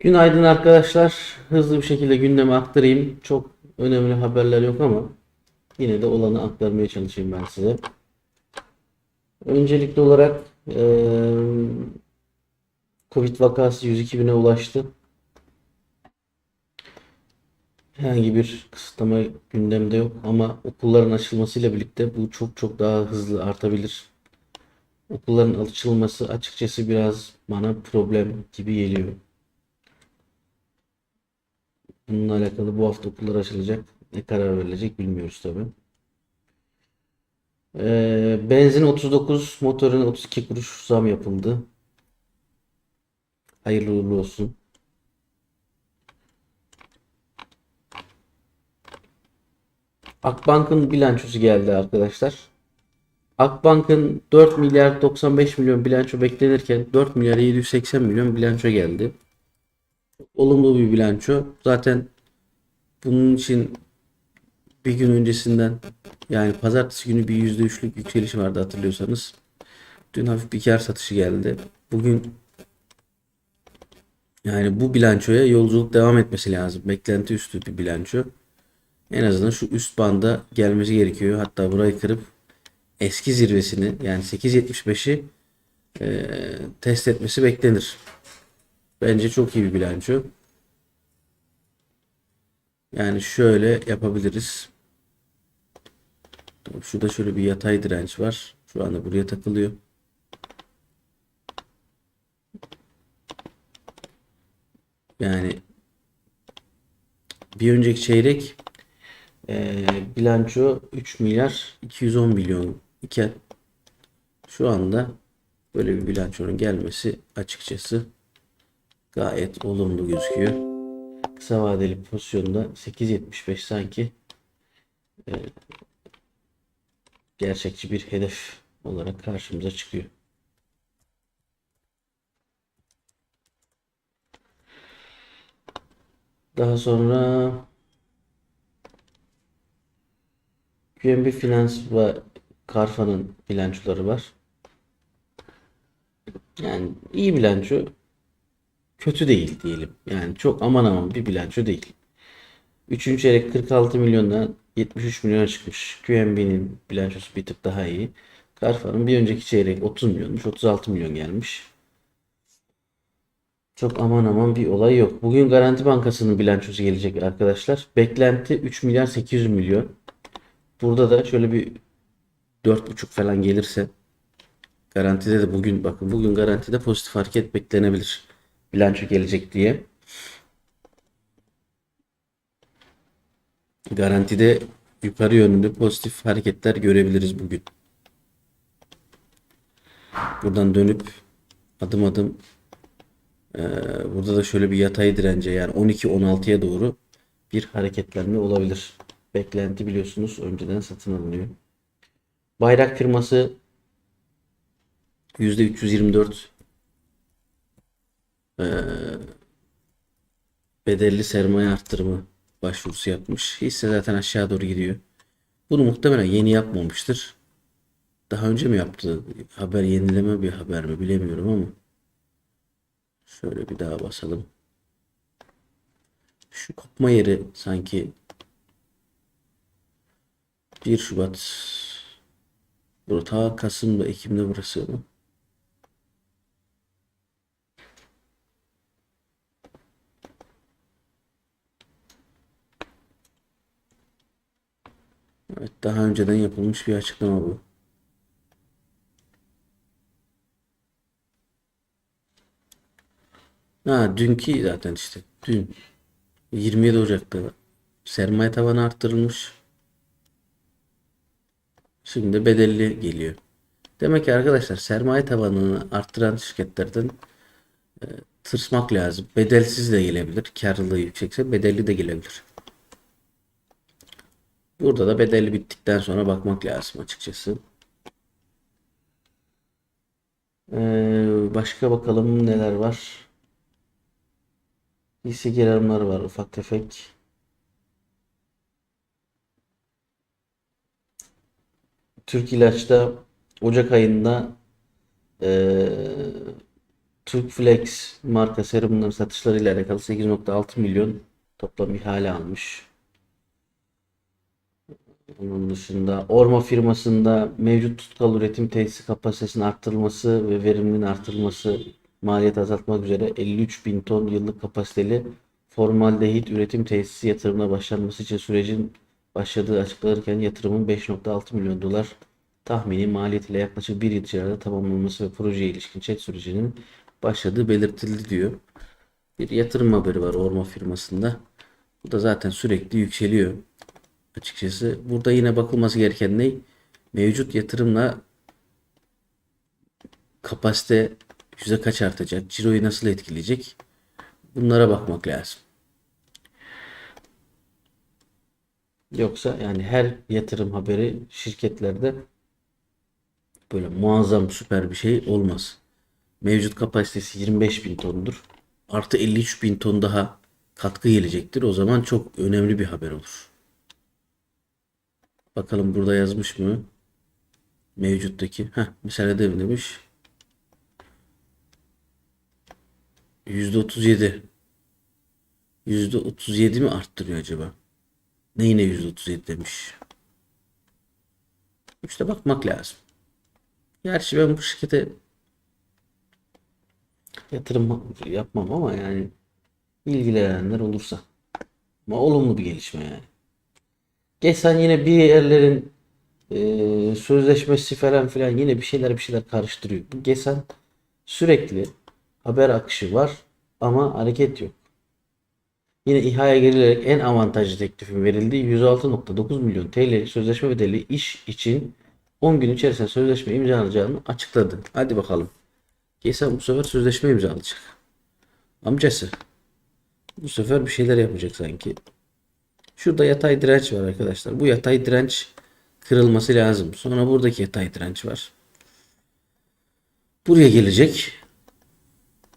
Günaydın arkadaşlar. Hızlı bir şekilde gündeme aktarayım. Çok önemli haberler yok ama yine de olanı aktarmaya çalışayım ben size. Öncelikli olarak eee, Covid vakası 102 bine ulaştı. Herhangi bir kısıtlama gündemde yok ama okulların açılmasıyla birlikte bu çok çok daha hızlı artabilir. Okulların açılması açıkçası biraz bana problem gibi geliyor. Bununla alakalı bu hafta okullar açılacak. Ne karar verilecek bilmiyoruz tabii. Ee, benzin 39, motorun 32 kuruş zam yapıldı. Hayırlı uğurlu olsun. Akbank'ın bilançosu geldi arkadaşlar. Akbank'ın 4 milyar 95 milyon bilanço beklenirken 4 milyar 780 milyon bilanço geldi. Olumlu bir bilanço. Zaten bunun için bir gün öncesinden yani pazartesi günü bir %3'lük yükseliş vardı hatırlıyorsanız. Dün hafif bir kar satışı geldi. Bugün yani bu bilançoya yolculuk devam etmesi lazım. Beklenti üstü bir bilanço. En azından şu üst banda gelmesi gerekiyor. Hatta burayı kırıp eski zirvesini yani 8.75'i eee, test etmesi beklenir. Bence çok iyi bir bilanço. Yani şöyle yapabiliriz. Şurada şöyle bir yatay direnç var. Şu anda buraya takılıyor. Yani bir önceki çeyrek eee, bilanço 3 milyar 210 milyon iken şu anda böyle bir bilançonun gelmesi açıkçası gayet olumlu gözüküyor. Kısa vadeli pozisyonda 8.75 sanki e, gerçekçi bir hedef olarak karşımıza çıkıyor. Daha sonra QNB Finans ve Carfa'nın bilançoları var. Yani iyi bilanço, kötü değil diyelim. Yani çok aman aman bir bilanço değil. Üçüncü çeyrek 46 milyondan 73 milyona çıkmış. QNB'nin bilançosu bir tık daha iyi. Carrefour'un bir önceki çeyrek 30 milyonmuş. 36 milyon gelmiş. Çok aman aman bir olay yok. Bugün Garanti Bankası'nın bilançosu gelecek arkadaşlar. Beklenti 3 milyar 800 milyon. Burada da şöyle bir 4,5 falan gelirse garantide de bugün bakın bugün garantide pozitif hareket beklenebilir. Bilanço gelecek diye. Garantide yukarı yönlü pozitif hareketler görebiliriz bugün. Buradan dönüp adım adım eee, burada da şöyle bir yatay dirence yani 12-16'ya doğru bir hareketlenme olabilir. Beklenti biliyorsunuz önceden satın alınıyor. Bayrak firması %324 eee, bedelli sermaye arttırımı başvurusu yapmış. Hisse zaten aşağı doğru gidiyor. Bunu muhtemelen yeni yapmamıştır. Daha önce mi yaptı? Haber yenileme bir haber mi bilemiyorum ama. Şöyle bir daha basalım. Şu kopma yeri sanki 1 Şubat Burada Kasım'da Ekim'de burası mı? Evet daha önceden yapılmış bir açıklama bu. Ha dünkü zaten işte dün 27 Ocak'ta sermaye tavanı arttırılmış. Şimdi bedelli geliyor. Demek ki arkadaşlar sermaye tavanını arttıran şirketlerden e, tırsmak lazım. Bedelsiz de gelebilir. Karlılığı yüksekse bedelli de gelebilir. Burada da bedelli bittikten sonra bakmak lazım açıkçası. Ee, başka bakalım neler var. Hisse alımları var ufak tefek. Türk İlaç'ta Ocak ayında eee, Turkflex marka serumların satışlarıyla alakalı 8.6 milyon toplam ihale almış. Onun dışında Orma firmasında mevcut tutkal üretim tesisi kapasitesinin arttırılması ve verimliliğin artırılması maliyet azaltmak üzere 53 bin ton yıllık kapasiteli formaldehit üretim tesisi yatırımına başlanması için sürecin başladığı açıklanırken yatırımın 5.6 milyon dolar tahmini maliyetiyle yaklaşık bir yıl içerisinde tamamlanması ve projeye ilişkin chat sürecinin başladığı belirtildi diyor. Bir yatırım haberi var Orma firmasında. Bu da zaten sürekli yükseliyor açıkçası. Burada yine bakılması gereken ne? Mevcut yatırımla kapasite yüzde kaç artacak? Ciroyu nasıl etkileyecek? Bunlara bakmak lazım. Yoksa yani her yatırım haberi şirketlerde böyle muazzam süper bir şey olmaz. Mevcut kapasitesi 25 bin tondur. Artı 53 bin ton daha katkı gelecektir. O zaman çok önemli bir haber olur. Bakalım burada yazmış mı? Mevcuttaki. Heh, mesela de demiş. %37. %37 mi arttırıyor acaba? Neyine %37 demiş. İşte bakmak lazım. Gerçi ben bu şirkete yatırım yapmam ama yani ilgilenenler olursa. Ama olumlu bir gelişme yani. Geçen yine bir yerlerin e, sözleşmesi falan filan yine bir şeyler bir şeyler karıştırıyor. Bu Gesen sürekli haber akışı var ama hareket yok. Yine İHA'ya girilerek en avantajlı teklifin verildiği 106.9 milyon TL sözleşme bedeli iş için 10 gün içerisinde sözleşme imzalanacağını açıkladı. Hadi bakalım. Gesen bu sefer sözleşme imzalayacak. Amcası. Bu sefer bir şeyler yapacak sanki. Şurada yatay direnç var arkadaşlar. Bu yatay direnç kırılması lazım. Sonra buradaki yatay direnç var. Buraya gelecek.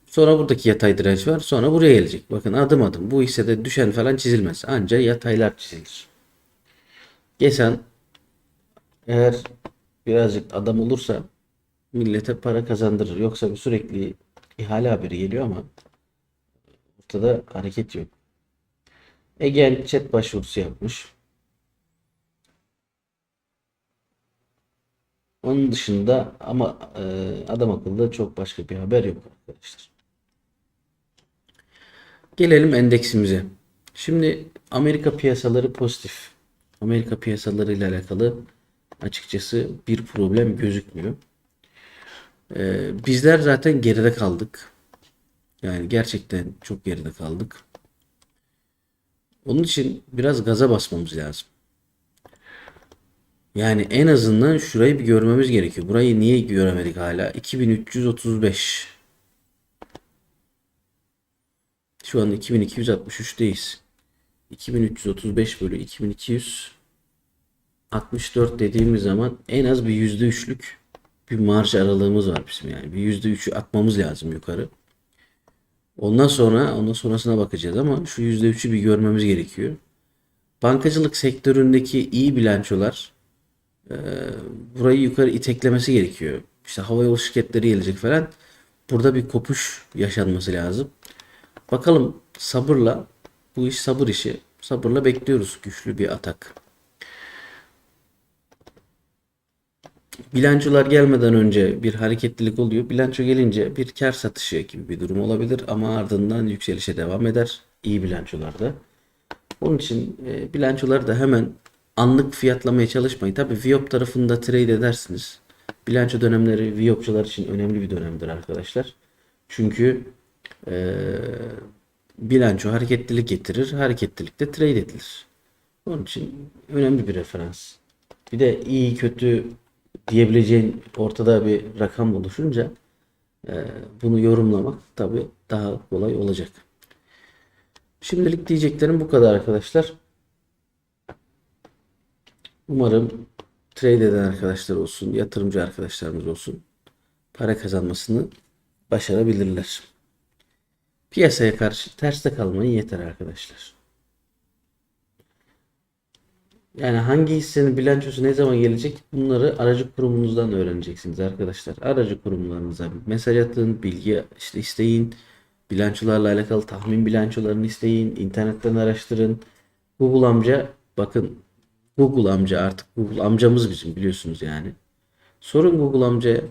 Sonra buradaki yatay direnç var. Sonra buraya gelecek. Bakın adım adım. Bu hissede düşen falan çizilmez. Anca yataylar çizilir. Gesen eğer birazcık adam olursa millete para kazandırır. Yoksa sürekli ihale haberi geliyor ama ortada hareket yok. Egen chat başvurusu yapmış. Onun dışında ama e, adam akıllı çok başka bir haber yok arkadaşlar. Gelelim endeksimize. Şimdi Amerika piyasaları pozitif. Amerika piyasaları ile alakalı açıkçası bir problem gözükmüyor. E, bizler zaten geride kaldık. Yani gerçekten çok geride kaldık. Onun için biraz gaza basmamız lazım. Yani en azından şurayı bir görmemiz gerekiyor. Burayı niye göremedik hala? 2335. Şu an 2263'teyiz. 2335 bölü 2264 dediğimiz zaman en az bir %3'lük bir marj aralığımız var bizim yani. Bir %3'ü atmamız lazım yukarı. Ondan sonra ondan sonrasına bakacağız ama şu %3'ü bir görmemiz gerekiyor. Bankacılık sektöründeki iyi bilançolar e, burayı yukarı iteklemesi gerekiyor. İşte havayolu şirketleri gelecek falan. Burada bir kopuş yaşanması lazım. Bakalım sabırla bu iş sabır işi. Sabırla bekliyoruz güçlü bir atak. Bilançolar gelmeden önce bir hareketlilik oluyor. Bilanço gelince bir kar satışı gibi bir durum olabilir ama ardından yükselişe devam eder. İyi bilançolarda. Onun için e, bilançoları da hemen anlık fiyatlamaya çalışmayın. Tabi Viop tarafında trade edersiniz. Bilanço dönemleri Viopçular için önemli bir dönemdir arkadaşlar. Çünkü e, bilanço hareketlilik getirir. Hareketlilikte trade edilir. Onun için önemli bir referans. Bir de iyi kötü diyebileceğin ortada bir rakam oluşunca e, bunu yorumlamak tabi daha kolay olacak. Şimdilik diyeceklerim bu kadar arkadaşlar. Umarım trade eden arkadaşlar olsun, yatırımcı arkadaşlarımız olsun para kazanmasını başarabilirler. Piyasaya karşı terste kalmayın yeter arkadaşlar. Yani hangi hissenin bilançosu ne zaman gelecek bunları aracı kurumunuzdan öğreneceksiniz arkadaşlar. Aracı kurumlarınıza mesaj atın, bilgi işte isteyin. Bilançolarla alakalı tahmin bilançolarını isteyin. internetten araştırın. Google amca bakın Google amca artık Google amcamız bizim biliyorsunuz yani. Sorun Google amcaya.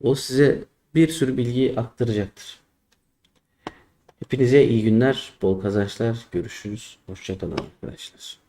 O size bir sürü bilgi aktaracaktır. Hepinize iyi günler, bol kazançlar. Görüşürüz. Hoşçakalın arkadaşlar.